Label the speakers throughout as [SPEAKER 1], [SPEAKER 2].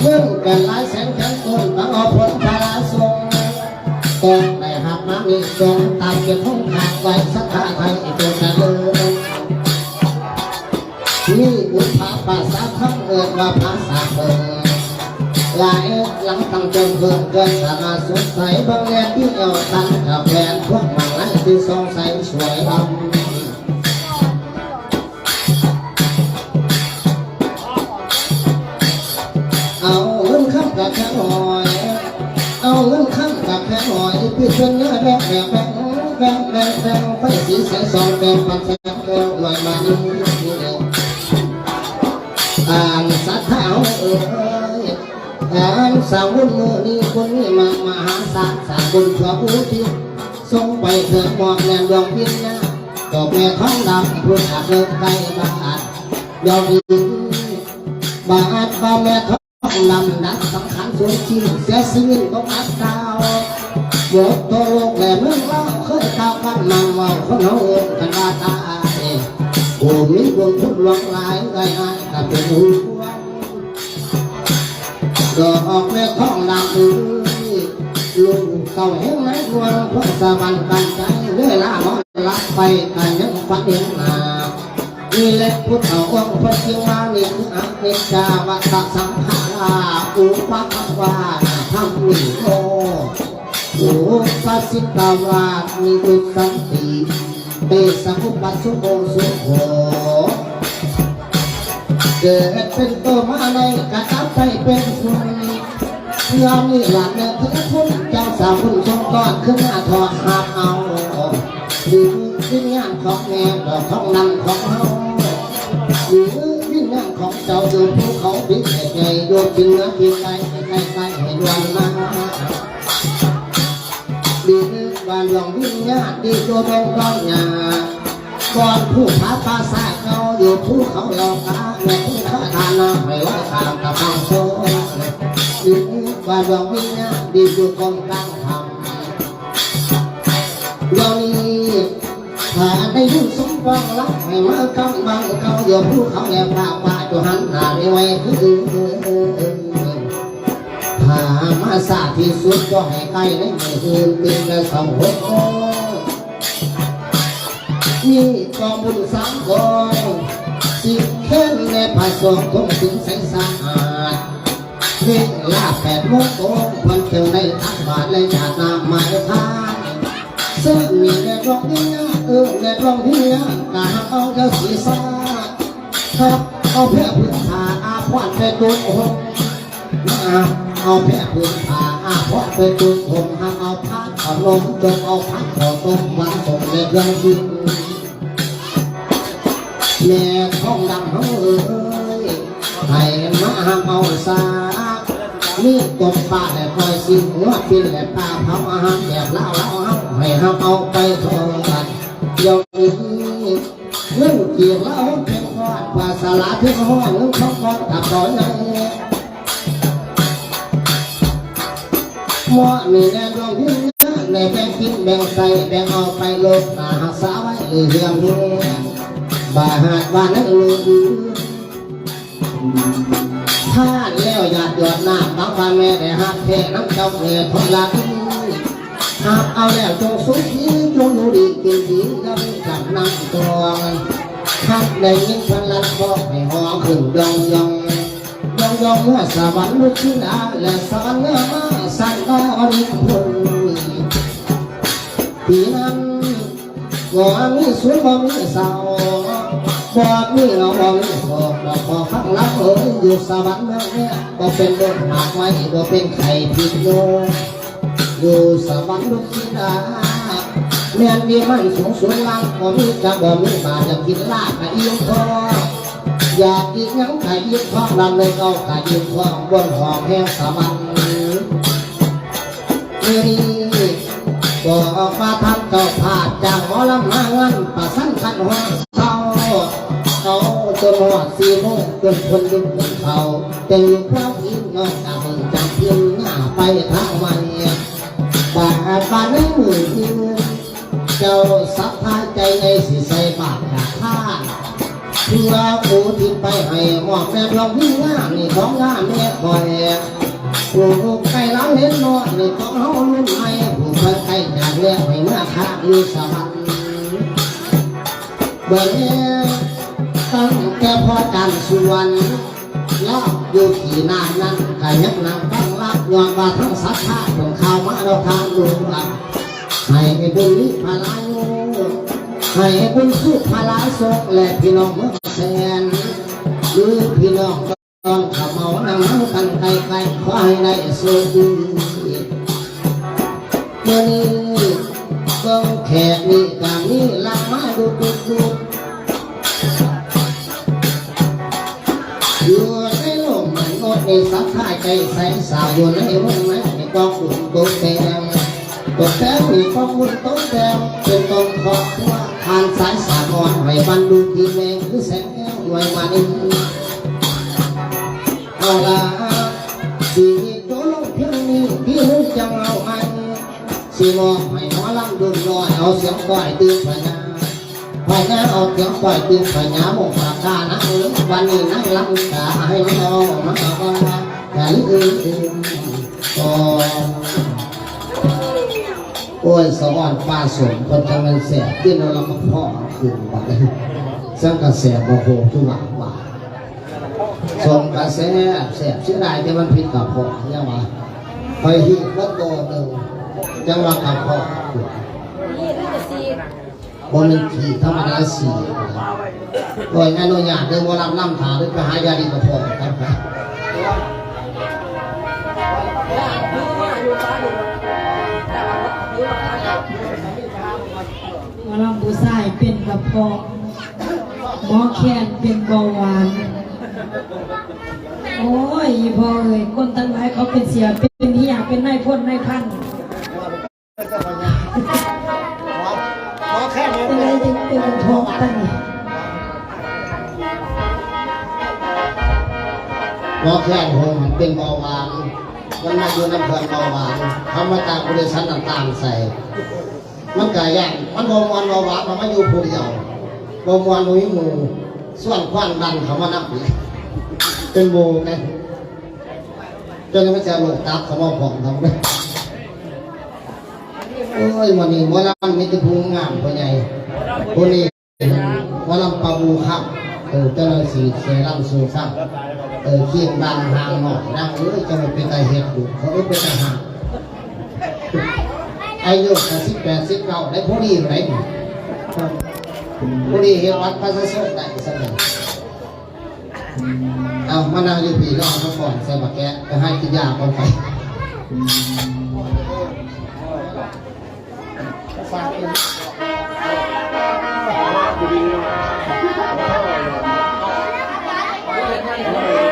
[SPEAKER 1] เมื่อกันลายแสนแสนคนบางเอาผลพาราทรงตองได้หักมามีทรงตามเก็บห้องขาดไว้สักขาไทยตัวกันเลยนี่บุญพาภาษาคำเอิดว่าภาษาเปิดหลายหลังตั้งจนเกินเกินสามารถสงสัยบางแง่ที่เอาตั้งกับแฟนพวกมันไอ้ที่สงสัยสวยลำ ชวนเนื้แบงแบงแบงแบงแบงแบงไฟสีแสงสองแบงปันแสงแก้ลอยมานี่อ่านสัตว์เทธาเอ้ยอ่านสาวบุญมือนี้คนนี้มามหาศาลสาบุญชั่วอุทิศส่งไปเถิดมองแนมดวงพินนะดอกแม่ท้องดำพุ่นอาบเลิกไกลบาดยอมดินบาดบาแม่ท้องลำดับสำคัญสวนจริงเสียชีวิตต้องอัดดา วโยกตัวโลกและเมืองเราเคยก้าวกันนำว่าคนเราเองกันว่าตายโอ้มีดวงพุทธหลงหลายไกลไอ้กับเป็นหูดอกออกแม่ท้องดำอ้ยลุงเก่าเห็นไหมดวงพระสวรรค์กันใจเรื่อยละมองลับไปกันยังฝันเห็นหน้านี่แหละพุทธองค์พระจิวานิคืออนิจาวัตสังขาราอุปะภวาธรรมิโนอุปสิตาวามิตุสันติเตสัมุปัสสุโกสุโขเกิดเป็นตัวมาในกระตับไปเป็นคนยอมีหลักเนี่ยคือคุณเจ้าสาวคุณทรงก่อนขึ้นหน้าถอดหาเอาดินวิญญาณของแม่ดอกของนั้นของเฮาหรือวิญญาณของเจ้าอยู่ภูเขาบินเหตุใหญ่โยกินเนื้อกินไก่ให้ไก่ไก่ให้ดวงมา ดีวานลองวิญญาดีโยดงกอนหยาก่อนผู้พาปาสาเก่าอยู่ภูเขาหลอกาแม่ที่ข้าทานาไม่ไหวตามกับฟังโซ่ดีวานลองวิญญาดีอยู่กองกลางทำเดี๋ยวนี้ถ้าได้ยินสมบังรักให้มากำบังเขาเดี๋ยวผู้เขาแล้วพาว่าจะหันหน้าไปไว้คือ ถ้ามาสาที่สุดก็ให้ใกล้ในมืออื่นเป็นกระสองหกนี่กองบุญสามกองสิเข้มในผาสองคงถึงใสสะอาดเวลาแปดโมงตรงมันเที่ยวในทักบาทเลยจากน้ำมาทานซึ่งมีแดดร้องที่ยเออแดดร้องที่ยกาเอาเจ้าสีสาครับเอาแพร่อพื้นผ้าอาพวาดไปตัวผมมา เอาแพร่พื้นผาอาพวาดไปตัวผมห้าเอาผ้าเอาลมจงเอาผ้าขอต้มวันส่งในเรื่องจริงแม่ท้องดำเฮาเอ้ยให้มาเอาสามีตบปลาและคอยสิหัวปินและปลาเผาอาหารแบบเล่าเล่าเฮาให้เฮาเอาไปทอดเดี๋ยวนี้เรื่องเกี่ยวเล่าเป็นวาดภาษาลาที่ห้องเรื่องของของกับดอยัง นั่นหม้อมีแดงดวงที่ในแบ่งกินแบ่งใส่แบ่งเอาไปลดตาหักษาไว้เรื่องนี้บาหาดบ้านนั้นลืมถ้าแล้วหยาดหยดน้ำบางวันแม่ได้หักเทน้ำเจ้าเอ๋ทนลักหากเอาแล้วจงสุขีจงอยู่ดีกินดีแล้วกับน้ำตวงหักได้ยินพันลัดบอกให้หอมขึ้นยองยอง องยองสวรรค์ลุกขึ้นาและสวรรค์เมาสั่งก็อริพลปีนั้นบ่มีสวยบ่มีเศร้าบ่มีเราบ่มีโศกบ่พอฟังรับเอ้ยอยู่สวรรค์เมืองเนี่ยบ่เป็นโรคหากไว้บ่เป็นไข้พิษโยอยู่สวรรค์ลูกศิดาแม่นมีมันสูงสูงล่างบ่มีจะบ่มีบาทอยากกินลาบกะอิ่มพอ อยากกินหยังกะอิ่มท้องลำเลยเอากะอิ่มท้องบนหองแห่งสวรรค์นี่บอกมาทำเจ้าภาพจากหอลำมาเงินประสั้นขันหัวเขาเขาจนหัวสีโมงจนคนดึงคนเขาเต็มพระอินทร์นอกจากมึงจำเพียงหน้าไปทางใหม่บาดบาดในมือเจ้าสักทาใจในสิใส่บาทหาท่าน เพื่อโอ้ทิไปให้หมอกแม่ลองวิ่งงานนี่ของงานแม่คอยปลูกไก่ล้างเห็นนอยนี่ของเฮาลุ่นใหม่ผู้เคยไก่จากเลี้ยงให้เมื่อค้าอยู่สวรรค์เบิ่งตั้งแต่พ่อจันทร์ส่วนลอกอยู่ที่นานนั้นก็ยังนำตั้งรับยอมว่าทั้งสัตว์ชาของข้าวมาเราทางลูกหลังให้บุญพพานายุ ให้บุญสุขพลาศกและพี่น้องเมืองแสนหรือพี่น้องต้องขมเอานำกันไกลไกลขอให้ได้สุขเมื่อนี้เบิ่งแขกนี่กามีลังมาดูดูดูอยู่ในโลกมันงดในสักท่าใจใสสาวอยู่ในวงนั้นในกองอุ่นตัวแดงตกแต่มีความมุ่งต้นแด เอาเสียงก้อยตื่นพญาพญาเอาเสียงก้อยตื่นพญาหมกปากกานั่งวันนี้นั่งลำกาให้เรามาว่าอย่าลืมก่อนโอ้ยสวรรค์ฟ้าสมคนจังมันแสบที่เรามาพ่อคืนบัดนี้สังกระแสบโอ้โหทุลักว่าสมกระแสบแสบเสียดายแต่มันผิดกับพ่อยังวะคอยหิวัดโตหนึ่งจังหวะกับพ่อ คนหนึ่งขี่ธรรมดาสี่โอ้ยอนุญาเดินวรับน้ำถาด้วยไปหายาดีกับพ่อครับ
[SPEAKER 2] หมอลำผู้ชายเป็นกระเพาะหมอแคนเป็นเบาหวาน โอ้ยพอเอ้ยคนทั้งหลายเขาเป็นเสียเป็นนี่อยากเป็นนายพลนนายพัน
[SPEAKER 1] อแค่นี้
[SPEAKER 2] เป็นไรจึงเป็นระเพาะตั้งนี่
[SPEAKER 1] หมอแค่หมันเป็นเบาหวานมันมาอยู่น้ำเพลินเบาหวานเขามาจากบริษัทต่างๆใส่มันกายยางมันบมวนเบาหวานมันมาอยู่ผู้เดียวบมวนหนุ่ยหมูส่วนควันดันเขามานับอีกเป็นโบไงจนไม่จะโลกตับเขามาผ่องทำไม โอ้ยวันนี้วันลำนี่จะพูงามพ่อใหญ่คนนี้วันลำปาบูครับเออเจ้าหน้าที่เสียลำสูงซ้ำเออเคียงดังหางหน่อยนั่งเอ้ยจะมาเป็นตาเห็ดอยู่เขาเอ้ยเป็นตาหางอายุสิบแปดสิบเก้าได้พอดีไหมพอดีเห็นวัดพระสสดได้สักหนึ่งเอามานั่งอยู่ปีรอบมาก่อนใส่บักแกะจะให้กินยาก่อนไป เอ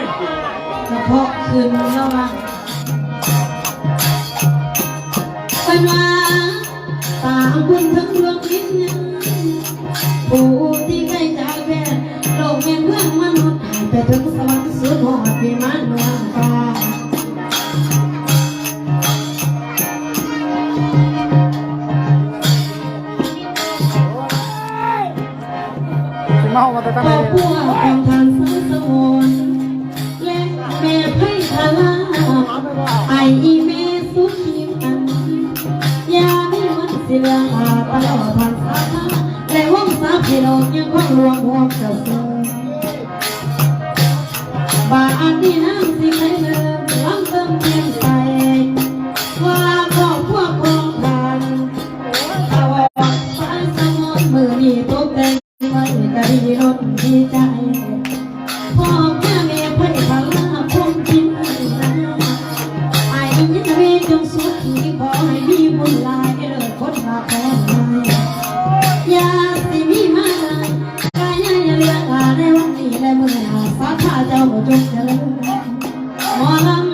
[SPEAKER 1] ง
[SPEAKER 2] กระเพาะคืนระวัง อบาอั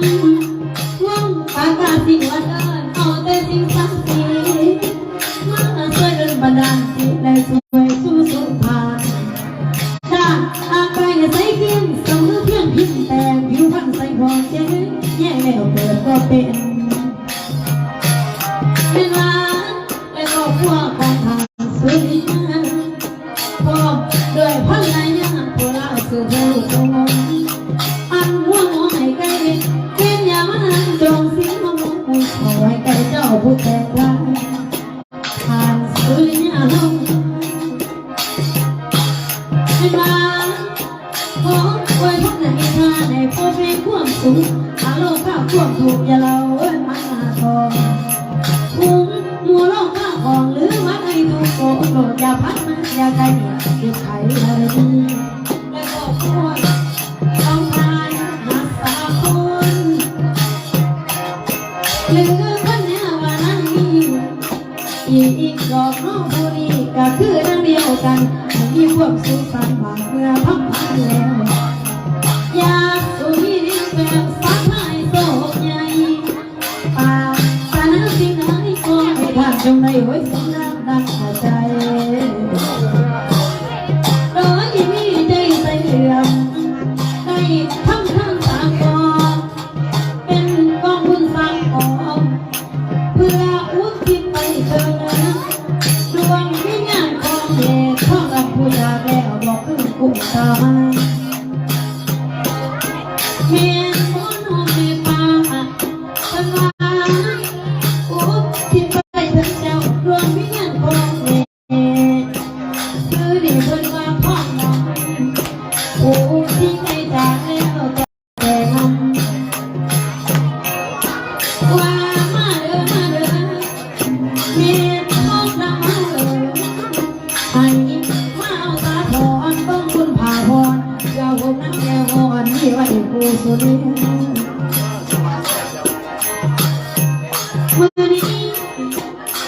[SPEAKER 2] อ อีกอีกดอกน้องผู้นี้ก็คือนั่นเดียวกันมันมีพวกสุสานบางเมื่อพักผ่านแล้วอยากสุมีเรียงแบบสักไม้โศกใหญ่ป่าสานาสิ่งไหนก็ไม่ทันจงได้ไว้ กกูสุริยมือนี้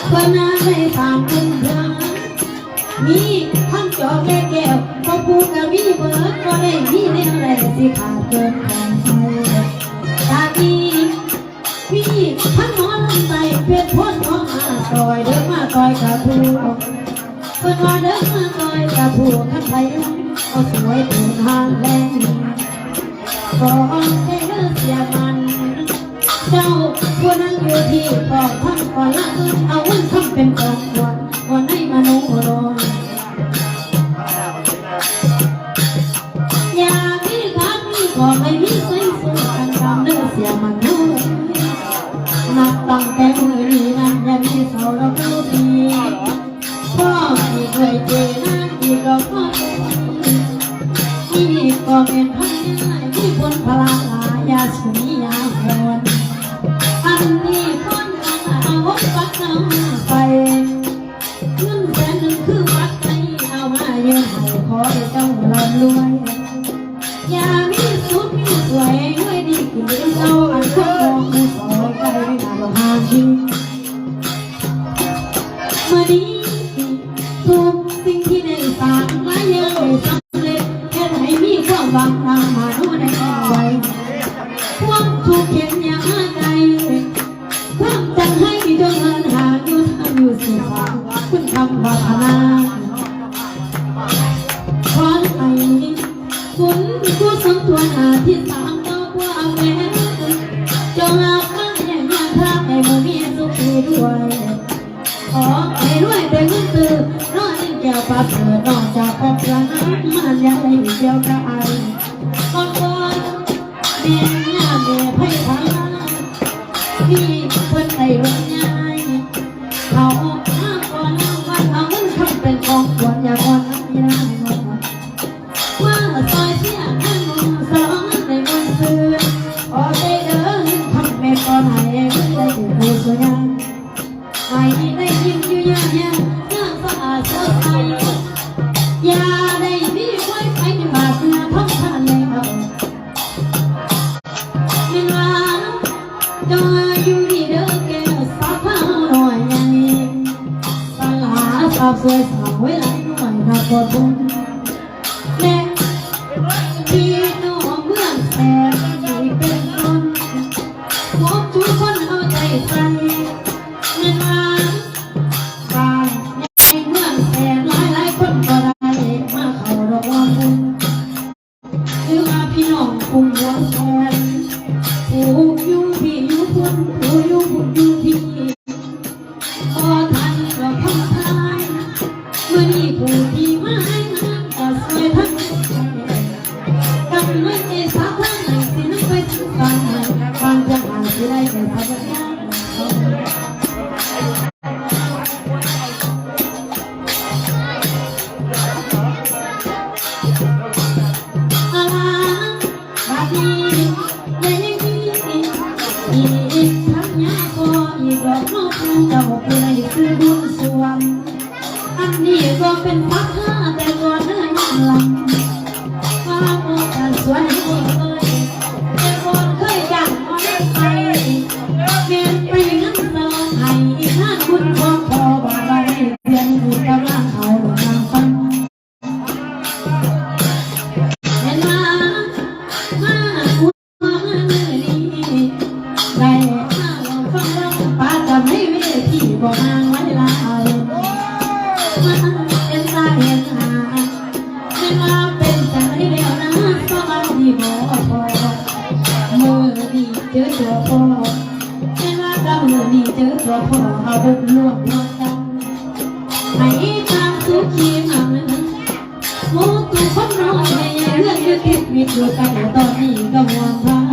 [SPEAKER 2] เพิ่นน่าได้ตามเพิ่นเพิ่นมีทั้งจอและแก้วพอพูดกับมีเบิร์ดก็ได้มีแนวไรสิขาดเกินของไปจากนี้มีทั้งหมอลำไส้เพชรพ้นของมาต่อยเดินมาต่อยกับผู้เปิดว่าเดินมาต่อยกับผู้ขันไทยก็สวยถึงทางแรง ก็เทเสียมัน เจ้าผู้นั้นอยู่ที่ปอกพันก่อนละเอาเงินทำเป็นกองขวัญวันให้มโนรนอย่ามีครับมีก็ไม่มีใส่สูงกันกำเนื้อเสียมันโน้นับตั้งแต่มือนี้นั้นยังมีเสาเราดูดีพ่อที่เคยเจอนั้นอีกเราก็นี่ก็เป็นพันยา คนพลาลายาสุนียาหอนอันนี้คนเอาปักเอาไปเงินแสนหนึ่งคือปักใจเอามาเยอะให้ขอให้เจ้าร่ำรวยอย่ามีสุขมีสวยด้วยดีกินเจ้าอันคนมองมือสองไปไม่นานหาที คว อยู่ดีเด้อแก้วสาวเท่าหน่อยยังสลาสาวสวยสาวไว้หลายหน่อยนะขอบุญแล วม อันนี้ก็เป็นพักห้าแต่ก่อนนั้นหลังฟ้าก็จะสวย พอเาบุญหลวงนอนตังให้ตังคือขี้มันมตุคนน้อยในเรื่องยึดติดมีตัวกันตอนนี้ก็ห่วงพัง